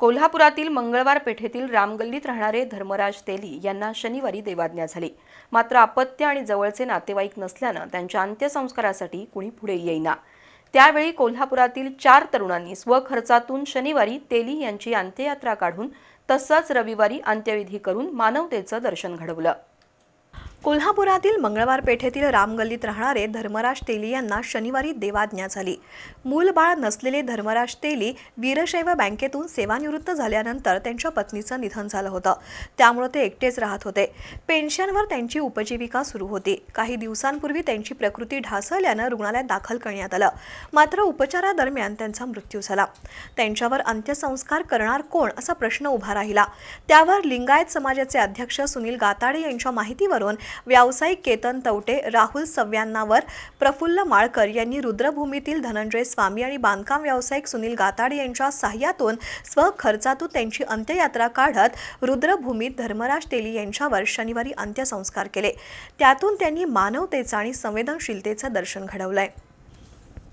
कोल्हापुरातील मंगळवार पेठेतील रामगल्लीत राहणारे धर्मराज तेली यांना शनिवारी देवाज्ञा झाली. मात्र अपत्य आणि जवळचे नातेवाईक नसल्यानं त्यांच्या अंत्यसंस्कारासाठी कुणी पुढे येईना. त्यावेळी कोल्हापुरातील चार तरुणांनी स्वखर्चातून शनिवारी तेली यांची अंत्ययात्रा काढून तसंच रविवारी अंत्यविधी करून मानवतेचं दर्शन घडवलं. कोल्हापुरातील मंगळवार पेठेतील रामगल्लीत राहणारे धर्मराज तेली यांना शनिवारी देवाज्ञा झाली. मूल बाळ नसलेले धर्मराज तेली वीरशैव बँकेतून सेवानिवृत्त झाल्यानंतर त्यांच्या पत्नीचं निधन झालं होतं. त्यामुळे ते एकटेच राहत होते. पेन्शनवर त्यांची उपजीविका सुरू होती. काही दिवसांपूर्वी त्यांची प्रकृती ढासळल्यानं रुग्णालयात दाखल करण्यात आलं. मात्र उपचारादरम्यान त्यांचा मृत्यू झाला. त्यांच्यावर अंत्यसंस्कार करणार कोण असा प्रश्न उभा राहिला. त्यावर लिंगायत समाजाचे अध्यक्ष सुनील गाताडे यांच्या माहितीवरून व्यावसायिक केतन तवटे राहुल सव्यांनावर प्रफुल्ल माळकर यांनी रुद्रभूमीतील धनंजय स्वामी आणि बांधकाम व्यावसायिक सुनील गाताडे यांच्या साह्यातून स्वखर्चातून त्यांची अंत्ययात्रा काढत रुद्रभूमीत धर्मराज तेली यांच्यावर शनिवारी अंत्यसंस्कार केले. त्यातून त्यांनी मानवतेचं आणि संवेदनशीलतेचं दर्शन घडवलंय.